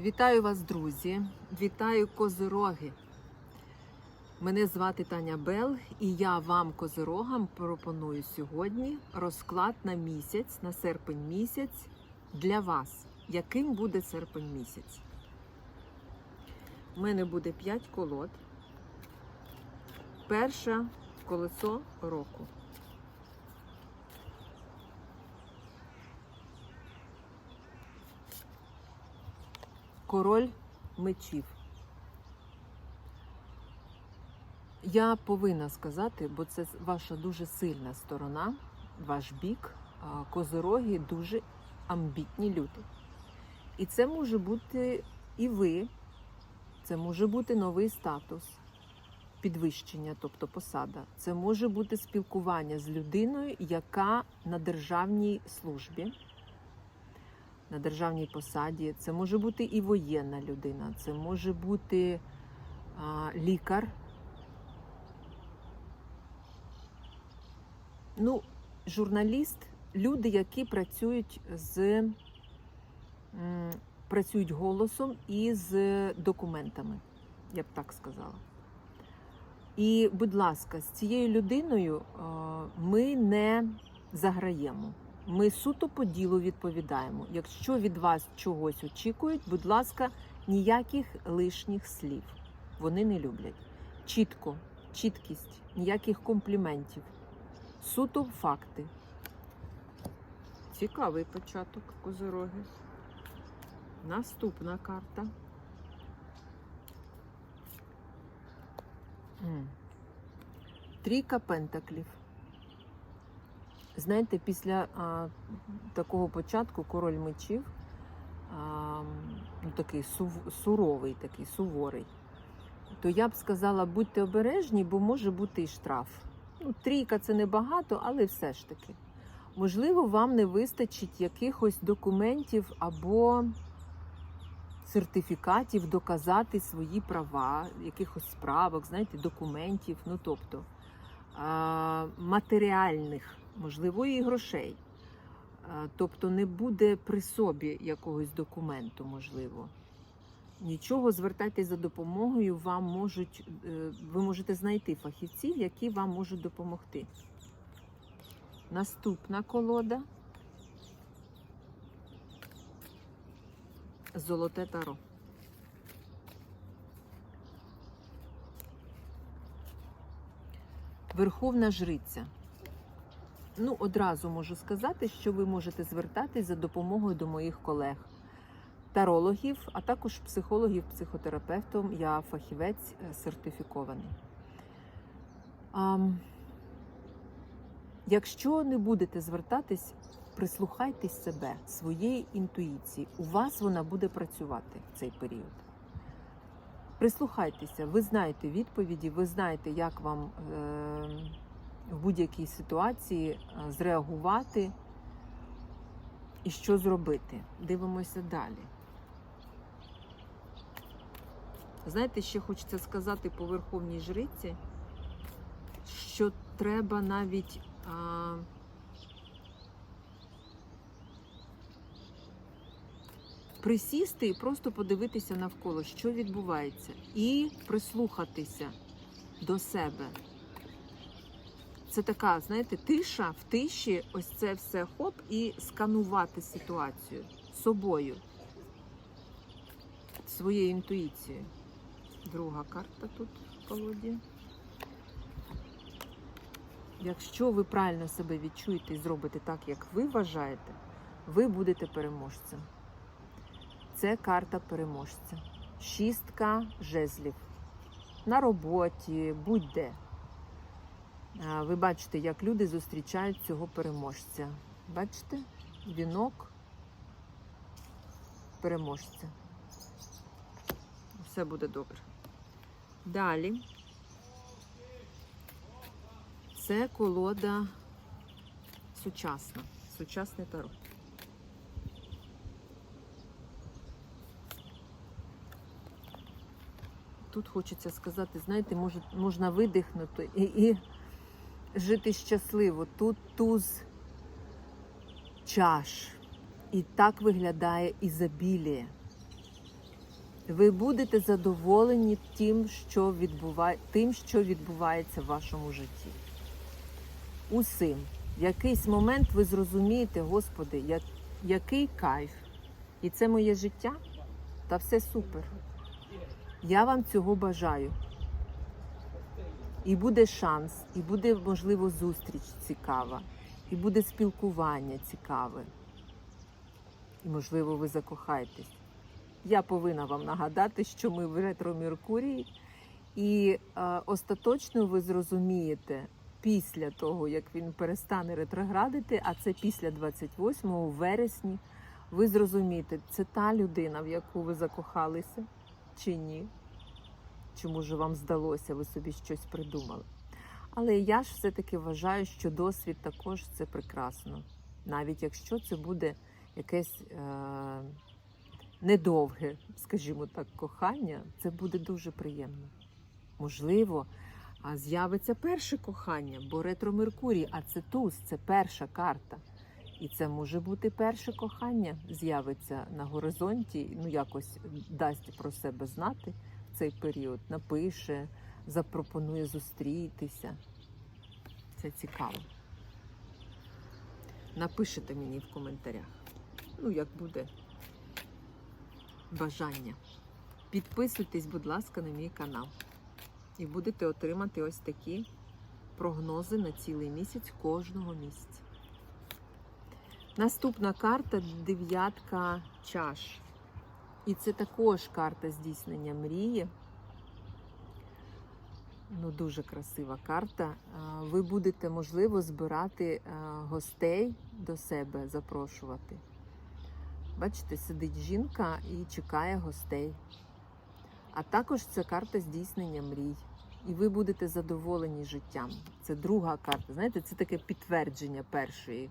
Вітаю вас, друзі! Вітаю козироги! Мене звати Таня Бел, і я вам, козирогам, пропоную сьогодні розклад на місяць, на серпень місяць для вас. Яким буде серпень місяць? У мене буде 5 колод. Перше колесо року. Король мечів. Я повинна сказати, бо це ваша дуже сильна сторона, ваш бік. Козороги дуже амбітні люди. І це може бути і ви, це може бути новий статус, підвищення, тобто посада. Це може бути спілкування з людиною, яка на державній службі на державній посаді. Це може бути і воєнна людина, це може бути а, лікар. Ну, журналіст, люди, які працюють з працюють голосом і з документами, я б так сказала. І, будь ласка, з цією людиною ми не заграємо. Ми суто по ділу відповідаємо. Якщо від вас чогось очікують, будь ласка, ніяких лишніх слів. Вони не люблять. Чітко, чіткість, ніяких компліментів. Суто факти. Цікавий початок козороги. Наступна карта. Трійка пентаклів. Знаєте, після а, такого початку король мечів, а, ну, такий сув, суровий, такий суворий, то я б сказала, будьте обережні, бо може бути і штраф. Ну, Трійка це небагато, але все ж таки. Можливо, вам не вистачить якихось документів або сертифікатів доказати свої права, якихось справок, знаєте, документів, ну тобто а, матеріальних можливо, і грошей. Тобто не буде при собі якогось документу, можливо. Нічого, звертайтесь за допомогою, вам можуть, е, ви можете знайти фахівців, які вам можуть допомогти. Наступна колода. Золоте таро. Верховна жриця. Ну, одразу можу сказати, що ви можете звертатись за допомогою до моїх колег, тарологів, а також психологів, психотерапевтом. Я фахівець е, сертифікований. А, якщо не будете звертатись, прислухайтесь себе, своєї інтуїції. У вас вона буде працювати в цей період. Прислухайтеся, ви знаєте відповіді, ви знаєте, як вам. Е в будь-якій ситуації е, зреагувати і що зробити. Дивимося далі. Знаєте, ще хочеться сказати по Верховній Жриці, що треба навіть а, присісти і просто подивитися навколо, що відбувається, і прислухатися до себе. Це така, знаєте, тиша в тиші, ось це все хоп, і сканувати ситуацію собою, своєю інтуїцією. Друга карта тут в колоді. Якщо ви правильно себе відчуєте і зробите так, як ви вважаєте, ви будете переможцем. Це карта переможця. Шістка жезлів. На роботі, будь-де. Ви бачите, як люди зустрічають цього переможця. Бачите? Вінок переможця. Все буде добре. Далі. Це колода сучасна. Сучасне таро. Тут хочеться сказати, знаєте, можна видихнути і жити щасливо. Тут туз чаш. І так виглядає ізобілія. Ви будете задоволені тим, що відбуває, тим, що відбувається в вашому житті. Усім. В якийсь момент ви зрозумієте, Господи, як, який кайф. І це моє життя, та все супер. Я вам цього бажаю. І буде шанс, і буде, можливо, зустріч цікава, і буде спілкування цікаве. І, можливо, ви закохаєтесь. Я повинна вам нагадати, що ми в ретро Меркурії, і е, остаточно ви зрозумієте після того, як він перестане ретроградити, а це після 28 у вересні, ви зрозумієте, це та людина, в яку ви закохалися, чи ні. Чи може вам здалося, ви собі щось придумали. Але я ж все-таки вважаю, що досвід також це прекрасно. Навіть якщо це буде якесь е- недовге, скажімо так, кохання, це буде дуже приємно. Можливо, з'явиться перше кохання, бо ретро Меркурій, а це туз, це перша карта. І це може бути перше кохання, з'явиться на горизонті, ну якось дасть про себе знати цей період, напише, запропонує зустрітися. Це цікаво. Напишете мені в коментарях. Ну, як буде бажання. Підписуйтесь, будь ласка, на мій канал. І будете отримати ось такі прогнози на цілий місяць кожного місяця. Наступна карта дев'ятка чаш. І це також карта здійснення мрії. Ну, дуже красива карта. Ви будете, можливо, збирати гостей до себе, запрошувати. Бачите, сидить жінка і чекає гостей. А також це карта здійснення мрій. І ви будете задоволені життям. Це друга карта. Знаєте, це таке підтвердження першої.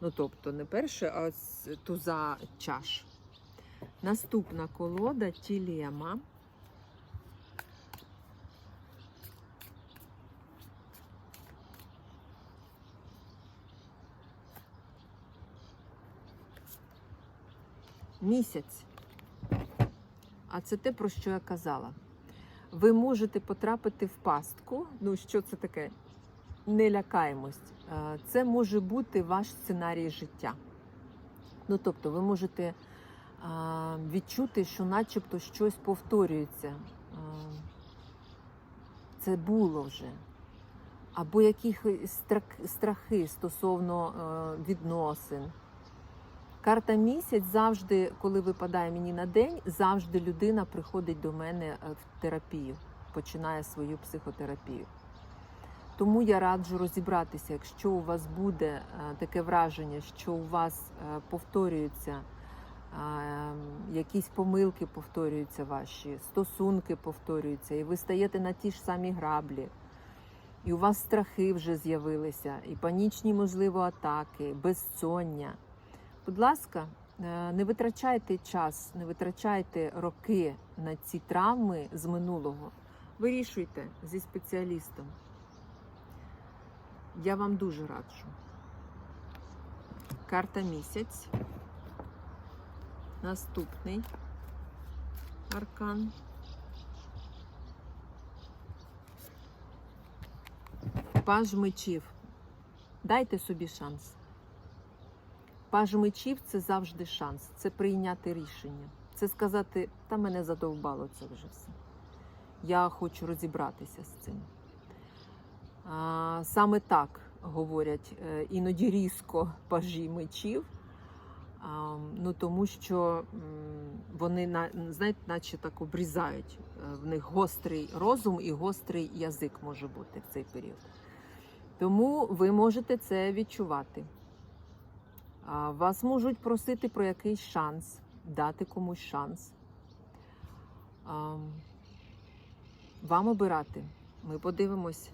Ну, тобто, не перше, а туза чаш. Наступна колода Тілема. Місяць. А це те, про що я казала. Ви можете потрапити в пастку. Ну, що це таке? Не лякаємось. Е, Це може бути ваш сценарій життя. Ну, тобто, ви можете відчути, що начебто щось повторюється. Це було вже. Або якісь страхи стосовно е, відносин. Карта місяць завжди, коли випадає мені на день, завжди людина приходить до мене е, в терапію, починає свою психотерапію. Тому я раджу розібратися, якщо у вас буде е, таке враження, що у вас повторюються е, якісь помилки, повторюються ваші, стосунки повторюються, і ви стаєте на ті ж самі граблі, і у вас страхи вже з'явилися, і панічні, можливо, атаки, безсоння. Будь ласка, е, не витрачайте час, не витрачайте роки на ці травми з минулого. Вирішуйте зі спеціалістом. Я вам дуже раджу. Карта місяць. Наступний аркан. Паж мечів. Дайте собі шанс. Паж мечів це завжди шанс. Це прийняти рішення. Це сказати, та мене задовбало це вже все. Я хочу розібратися з цим. А, Саме так говорять е, іноді різко пажі мечів, ну тому що вони знаєте, наче так обрізають. Е, В них гострий розум і гострий язик може бути в цей період. Тому ви можете це відчувати. Вас можуть просити про якийсь шанс, дати комусь шанс. Вам обирати. Ми подивимось,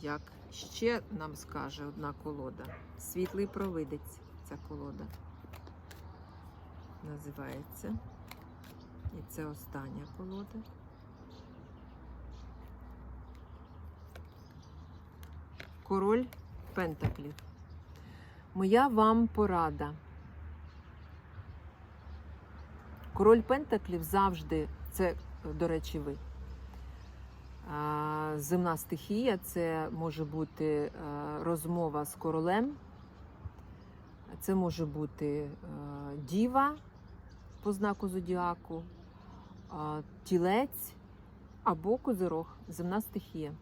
як ще нам скаже одна колода. Світлий провидець ця колода називається. І це остання колода. Король Пентаклів. Моя вам порада. Король Пентаклів завжди Це, до речі, ви. Земна стихія це може бути е, розмова з королем, це може бути е, діва по знаку зодіаку, тілець або козирог, земна стихія.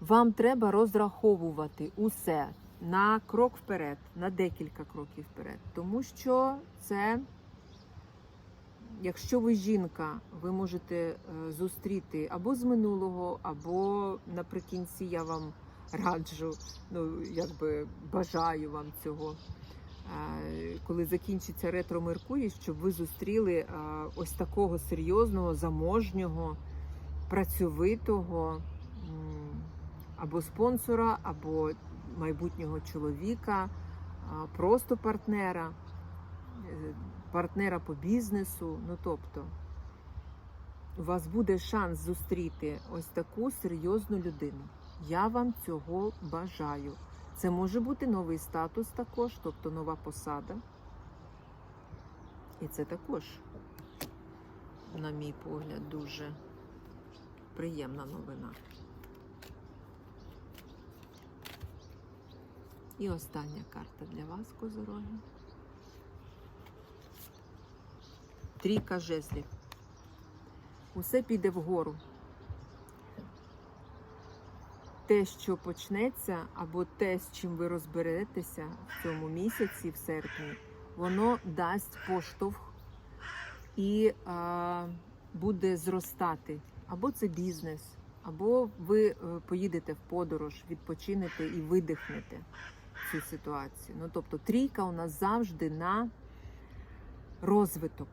Вам треба розраховувати усе на крок вперед, на декілька кроків вперед. Тому що це, якщо ви жінка, ви можете е, зустріти або з минулого, або наприкінці я вам раджу, ну якби бажаю вам цього. Коли закінчиться ретро Меркурій, щоб ви зустріли ось такого серйозного, заможнього, працьовитого або спонсора, або майбутнього чоловіка, просто партнера, е, партнера по бізнесу. Ну тобто, у вас буде шанс зустріти ось таку серйозну людину. Я вам цього бажаю. Це може бути новий статус також, тобто нова посада. І це також, на мій погляд, дуже приємна новина. І остання карта для вас, козороги. Трійка жезлів. Усе піде вгору. Те, що почнеться, або те, з чим ви розберетеся в цьому місяці, в серпні, воно дасть поштовх і а, буде зростати. Або це бізнес, або ви е, поїдете в подорож, відпочинете і видихнете цю ситуацію. Ну, тобто трійка у нас завжди на розвиток,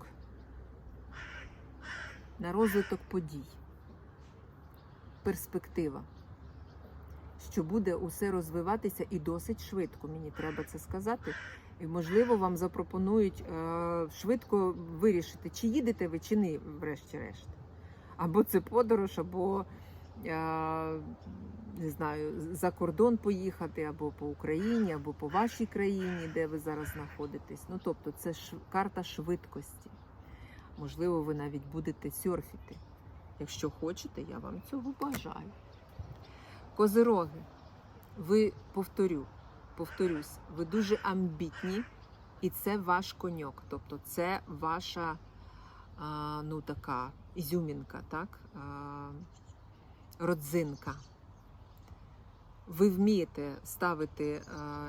на розвиток подій, перспектива, що буде усе розвиватися і досить швидко, мені треба це сказати. І, можливо, вам запропонують е, швидко вирішити, чи їдете ви, чи не, врешті-решт. Або це подорож, або е, не знаю, за кордон поїхати, або по Україні, або по вашій країні, де ви зараз знаходитесь. Ну, тобто, це ш... карта швидкості. Можливо, ви навіть будете сьорфіти. Якщо хочете, я вам цього бажаю. Козироги, ви повторю, повторюсь, ви дуже амбітні, і це ваш коньок. Тобто, це ваша а, ну, така ізюмінка, так? А, родзинка ви вмієте ставити е,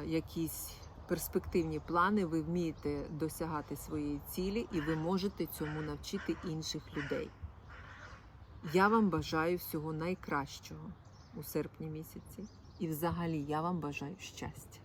якісь перспективні плани, ви вмієте досягати своєї цілі, і ви можете цьому навчити інших людей. Я вам бажаю всього найкращого у серпні місяці. І взагалі я вам бажаю щастя.